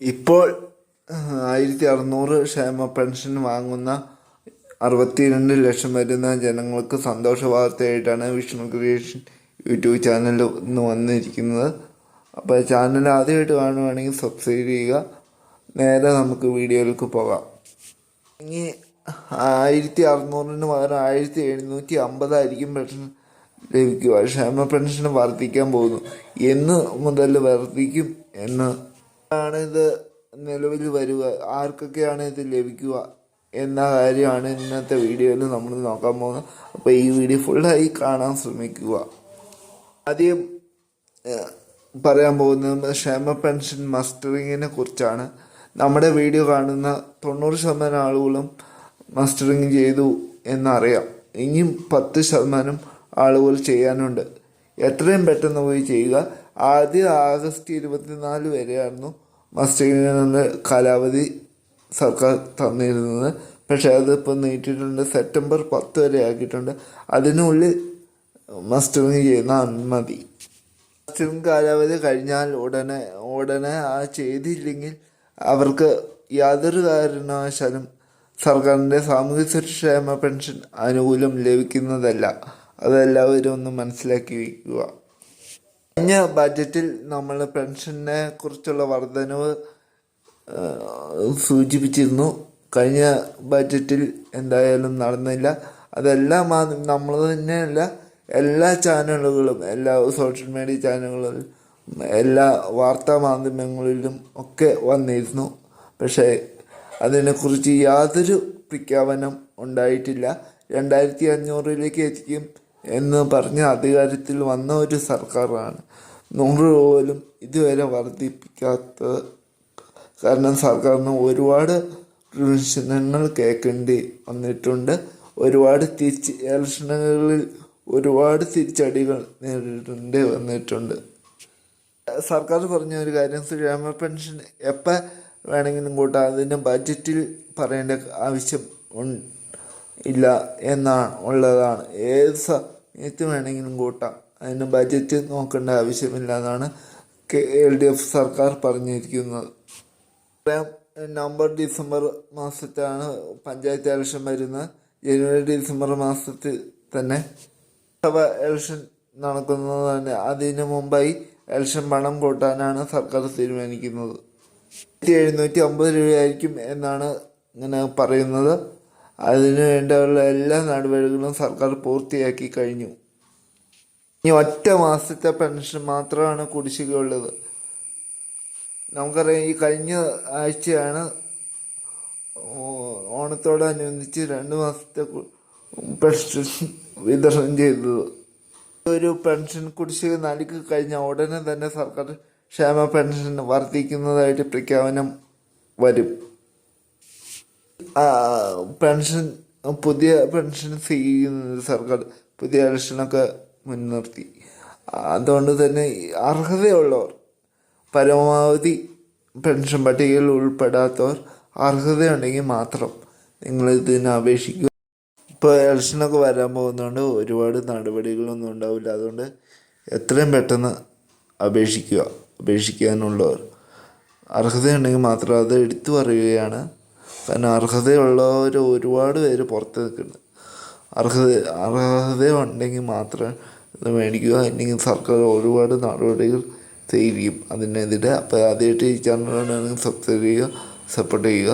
ഇപ്പോൾ ആയിരത്തി അറുന്നൂറ് ക്ഷേമ പെൻഷൻ വാങ്ങുന്ന അറുപത്തിരണ്ട് ലക്ഷം വരുന്ന ജനങ്ങൾക്ക് സന്തോഷ വാർത്തയായിട്ടാണ് വിഷ്ണു ക്രിയേഷൻ യൂട്യൂബ് ചാനൽ ഇന്ന് വന്നിരിക്കുന്നത്. അപ്പോൾ ചാനൽ ആദ്യമായിട്ട് കാണുവാണെങ്കിൽ സബ്സ്ക്രൈബ് ചെയ്യുക. നേരെ നമുക്ക് വീഡിയോയിലേക്ക് പോകാം. ഇനി ആയിരത്തി അറുന്നൂറിന് പകരം ആയിരത്തി എഴുന്നൂറ്റി അമ്പതായിരിക്കും പെൻഷൻ ലഭിക്കുക. ക്ഷേമ പെൻഷൻ വർദ്ധിക്കാൻ പോകുന്നു. എന്ന് മുതൽ വർദ്ധിക്കും എന്ന് ആണ് ഇത് നിലവിൽ വരിക? ആർക്കൊക്കെയാണ് ഇത് ലഭിക്കുക എന്ന കാര്യമാണ് ഇന്നത്തെ വീഡിയോയിൽ നമ്മൾ നോക്കാൻ പോകുന്നത്. അപ്പോൾ ഈ വീഡിയോ ഫുള്ളായി കാണാൻ ശ്രമിക്കുക. ആദ്യം പറയാൻ പോകുന്നത് ക്ഷേമ പെൻഷൻ മസ്റ്ററിങ്ങിനെ കുറിച്ചാണ്. നമ്മുടെ വീഡിയോ കാണുന്ന തൊണ്ണൂറ് ശതമാനം ആളുകളും മസ്റ്ററിങ് ചെയ്തു എന്നറിയാം. ഇനിയും പത്ത് ശതമാനം ആളുകൾ ചെയ്യാനുണ്ട്. എത്രയും പെട്ടെന്ന് പോയി ചെയ്യുക. ആദ്യം ആഗസ്റ്റ് ഇരുപത്തിനാല് വരെയായിരുന്നു മസ്റ്ററിങ്ങിനുള്ള കാലാവധി സർക്കാർ തന്നിരുന്നത്. പക്ഷേ അതിപ്പോൾ നീട്ടിയിട്ടുണ്ട്. സെപ്റ്റംബർ പത്ത് വരെ ആക്കിയിട്ടുണ്ട്. അതിനുള്ളിൽ മസ്റ്ററിങ് ചെയ്യുന്ന അനുമതി മസ്റ്ററിങ് കാലാവധി കഴിഞ്ഞാൽ ഉടനെ ഉടനെ ആ ചെയ്തില്ലെങ്കിൽ അവർക്ക് യാതൊരു കാരണവശാലും സർക്കാരിന്റെ സാമൂഹ്യ സുരക്ഷാ പെൻഷൻ അനുകൂലം ലഭിക്കുന്നതല്ല. അതെല്ലാവരും ഒന്ന് മനസ്സിലാക്കി വയ്ക്കുക കഴിഞ്ഞ ബഡ്ജറ്റിൽ നമ്മൾ പെൻഷനെ കുറിച്ചുള്ള വർധനവ് സൂചിപ്പിച്ചിരുന്നു. കഴിഞ്ഞ ബഡ്ജറ്റിൽ എന്തായാലും നടന്നില്ല. അതെല്ലാം നമ്മൾ തന്നെയല്ല എല്ലാ ചാനലുകളും എല്ലാ സോഷ്യൽ മീഡിയ ചാനലുകളിലും എല്ലാ വാർത്താ മാധ്യമങ്ങളിലും ഒക്കെ വന്നിരുന്നു. പക്ഷേ അതിനെക്കുറിച്ച് യാതൊരു പ്രഖ്യാപനം ഉണ്ടായിട്ടില്ല. രണ്ടായിരത്തി അഞ്ഞൂറിലേക്ക് എത്തിക്കും. എന്ന് പറഞ്ഞ അധികാരത്തിൽ വന്ന ഒരു സർക്കാരാണ്. നൂറ് രൂപ പോലും ഇതുവരെ വർദ്ധിപ്പിക്കാത്ത കാരണം സർക്കാരിന് ഒരുപാട് വിമർശനങ്ങൾ കേൾക്കേണ്ടി വന്നിട്ടുണ്ട്. ഒരുപാട് തിരിച്ച് ഇലക്ഷനുകളിൽ ഒരുപാട് തിരിച്ചടികൾ നേരിടേണ്ടി വന്നിട്ടുണ്ട്. സർക്കാർ പറഞ്ഞ ഒരു കാര്യം ക്ഷേമ പെൻഷൻ എപ്പോൾ വേണമെങ്കിലും കൂട്ടാം. അതിന് ബഡ്ജറ്റിൽ പറയേണ്ട ആവശ്യം ഇല്ല എന്നാണ് ഉള്ളതാണ്. ഏത് സമയത്ത് വേണമെങ്കിലും കൂട്ടാം. അതിന് ബജറ്റ് നോക്കേണ്ട ആവശ്യമില്ല എന്നാണ് എൽ ഡി എഫ് സർക്കാർ പറഞ്ഞിരിക്കുന്നത്. നവംബർ ഡിസംബർ മാസത്തിലാണ് പഞ്ചായത്ത് ഇലക്ഷൻ വരുന്നത്. ജനുവരി ഡിസംബർ മാസത്തിൽ തന്നെ സഭ ഇലക്ഷൻ നടക്കുന്നത് തന്നെ അതിനു മുമ്പായി ഇലക്ഷൻ പണം കൂട്ടാനാണ് സർക്കാർ തീരുമാനിക്കുന്നത്. എഴുന്നൂറ്റി അമ്പത് രൂപയായിരിക്കും എന്നാണ് ഇങ്ങനെ പറയുന്നത്. അതിനു വേണ്ടിയുള്ള എല്ലാ നടപടികളും സർക്കാർ പൂർത്തിയാക്കി കഴിഞ്ഞു. ഇനി ഒറ്റ മാസത്തെ പെൻഷൻ മാത്രമാണ് കുടിശ്ശികയുള്ളത്. നമുക്കറിയാം ഈ കഴിഞ്ഞ ആഴ്ചയാണ് ഓണത്തോടനുബന്ധിച്ച് രണ്ട് മാസത്തെ പെൻഷൻ വിതരണം ചെയ്തത്. ഒരു പെൻഷൻ കുടിശ്ശിക നൽകി കഴിഞ്ഞ ഉടനെ തന്നെ സർക്കാർ ക്ഷേമ പെൻഷൻ വർദ്ധിക്കുന്നതായിട്ട് പ്രഖ്യാപനം വരും. പെൻഷൻ പുതിയ പെൻഷൻ ചെയ്യുന്നത് സർക്കാർ പുതിയ ഇലക്ഷനൊക്കെ മുൻനിർത്തി. അതുകൊണ്ട് തന്നെ അർഹതയുള്ളവർ പരമാവധി പെൻഷൻ പട്ടികയിൽ ഉൾപ്പെടാത്തവർ അർഹതയുണ്ടെങ്കിൽ മാത്രം നിങ്ങൾ ഇതിന് അപേക്ഷിക്കുക ഇപ്പോൾ ഇലക്ഷനൊക്കെ വരാൻ പോകുന്നതുകൊണ്ട് ഒരുപാട് നടപടികളൊന്നും ഉണ്ടാവില്ല. അതുകൊണ്ട് എത്രയും പെട്ടെന്ന് അപേക്ഷിക്കുക അപേക്ഷിക്കാനുള്ളവർ. അർഹതയുണ്ടെങ്കിൽ മാത്രം അത് എടുത്തു പറയുകയാണ്. കാരണം അർഹതയുള്ളവർ ഒരുപാട് പേര് പുറത്ത് നിൽക്കുന്നുണ്ട്. അർഹത അർഹത ഉണ്ടെങ്കിൽ മാത്രം ഇത് മേടിക്കുക. അല്ലെങ്കിൽ സർക്കാർ ഒരുപാട് നടപടികൾ സ്വീകരിക്കും അതിനെതിരെ അപ്പോൾ ആദ്യമായിട്ട് ഈ ചാനലാണെങ്കിൽ സബ്സ്ക്രൈബ് ചെയ്യുക സപ്പോർട്ട് ചെയ്യുക.